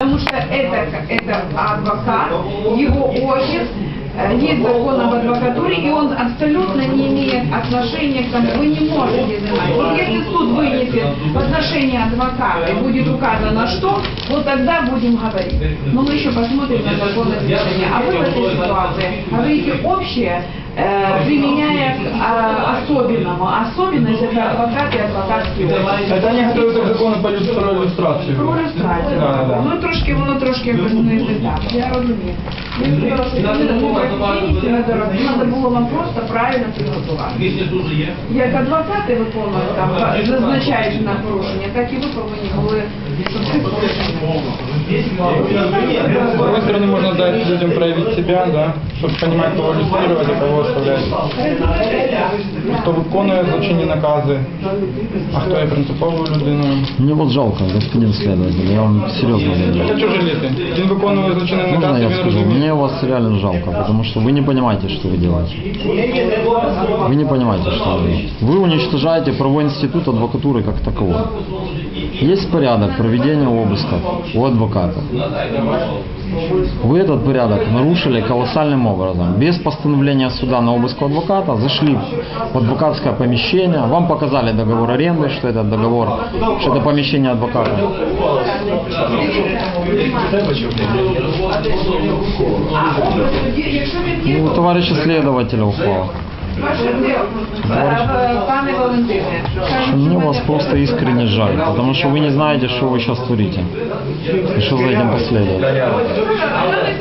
Потому что это, это адвокат, его офис, э, есть закон об адвокатуре, и он абсолютно не имеет отношения к тому, вы не можете знать. Вот если суд вынесет в отношении адвоката и будет указано что, вот тогда будем говорить. Но мы еще посмотрим на законное решение. А вы в этой ситуации говорите общее, э, применяя а, особенному. Особенность это адвокат и адвокатский офис. Это они готують до закону по люс- про ілюстрацію. Про ілюстрацію. Да, да. Ну трошки воно трошки не так. Я розумію. Я сказала, що це не було треба було вам просто правильно підготувати. Після дуже є. Як адвокати виконують там, зазначаючи на порушення, так і ви повинні були, щоб цих порушень. С другой стороны, можно дать людям проявить себя, да, чтобы понимать, кого иллюстрировать, а кого оставлять. Хто виконує злочинні накази, а хто є принциповою людиною. Мне вот жалко, господин следователь, я вам серьезно Я говорю. чого жаліти? Він виконує злочинний наказ, Можно і я він скажу? розуміє. Мне вас реально жалко, потому что вы не понимаете, что вы делаете. Вы не понимаете, что вы делаете. Вы уничтожаете правовой институт адвокатуры как таковой. Есть порядок проведения обысков у адвоката. Вы этот порядок нарушили колоссальным образом. Без постановления суда на обыск адвоката зашли в адвокатское помещение, вам показали договор аренды, что это договор, что это помещение адвоката. Ну, у то товарища пане Валентине, Мне вас просто искренне жаль, потому что вы не знаете, что вы сейчас творите. И что за этим последует.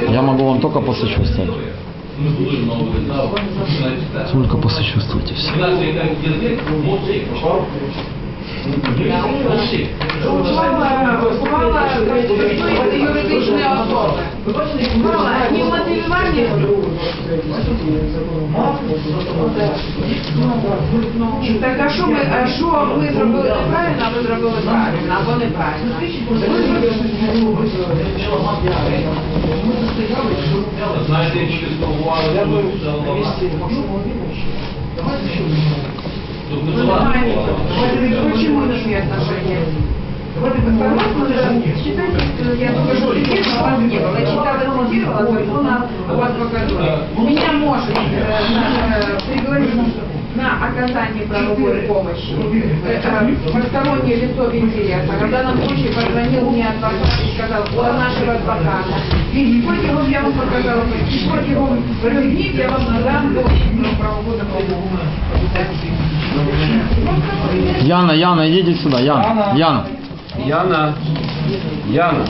Я могу вам только посочувствовать. Только посочувствуйте все. Юридичної особи. Ухвала не мотивування. Так а що ми, а що ми зробили неправильно, а ви зробили правильно, або неправильно? Знаєте, чи спробували почему такие отношения? Вот это согласно, читайте, я только что цитировала, вас не было, я читала, закон об адвокатуре. Меня может э, на- э, пригласить на оказание правовой помощи постороннее лицо в интересах. В данном случае позвонил мне адвокат и сказал, у нашего адвоката. И протягом, я вам показала, и протягом дней я вам надам до правового помощи. Яна, Яна, идите сюда, Яна, Яна. Яна, Яна,